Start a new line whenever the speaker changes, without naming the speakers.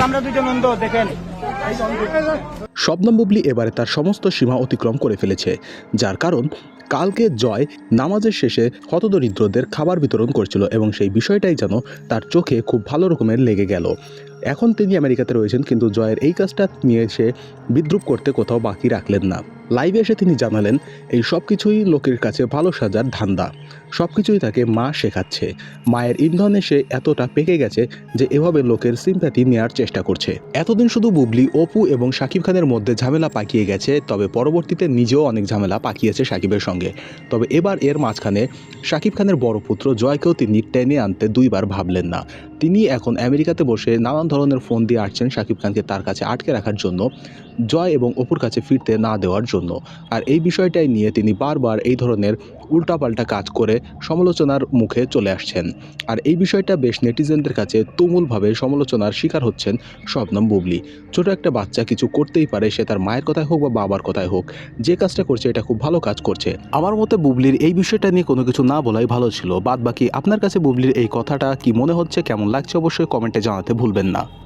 আমরা
বুবলি এবারে তার সমস্ত সীমা অতিক্রম করে ফেলেছে, যার কারণ কালকে জয় নামাজের শেষে হতদরিদ্রদের খাবার বিতরণ করছিল এবং সেই বিষয়টাই যেন তার চোখে খুব ভালো রকমের লেগে গেল। এখন তিনি আমেরিকাতে রয়েছেন, কিন্তু জয়ের এই কাজটা নিয়ে সে বিদ্রুপ করতে কোথাও বাকি রাখলেন না। লাইভে এসে তিনি জানালেন, এই সব কিছুই লোকের কাছে ভালো সাজার ধান্দা। সব কিছুই তাকে মা শেখাচ্ছে। মায়ের ইন্ধনে সে এতটা পেকে গেছে যে এভাবে লোকের সিম্প্যাথি নেওয়ার চেষ্টা করছে। এতদিন শুধু বুবলি, অপু এবং শাকিব খানের মধ্যে ঝামেলা পাকিয়ে গেছে, তবে পরবর্তীতে নিজেও অনেক ঝামেলা পাকিয়েছে শাকিবের সঙ্গে। তবে এবার এর মাঝখানে শাকিব খানের বড় পুত্র জয়কেও তিনি টেনে আনতে দুইবার ভাবলেন না। তিনি এখন আমেরিকাতে বসে নানান ধরনের ফোন দিয়ে আসছেন শাকিব খানকে তার কাছে আটকে রাখার জন্য, জয় এবং অপুর কাছে ফিরতে না দেওয়ার জন্য। আর এই বিষয়টাই নিয়ে তিনি বারবার এই ধরনের উল্টাপাল্টা কাজ করে সমালোচনার মুখে চলে আসছেন। আর এই বিষয়টা বেশ নেটিজেনদের কাছে তুমুলভাবে সমালোচনার শিকার হচ্ছেন শবনম বুবলি। ছোট একটা বাচ্চা কিছু করতেই পারে, সে তার মায়ের কথায় হোক বা বাবার কথায় হোক। যে কাজটা করছে, এটা খুব ভালো কাজ করছে। আমার মতে বুবলির এই বিষয়টা নিয়ে কোনো কিছু না বলাই ভালো ছিল। বাদ বাকি আপনার কাছে বুবলির এই কথাটা কি মনে হচ্ছে, কেমন লাগছে, অবশ্যই কমেন্টে জানাতে ভুলবেন না।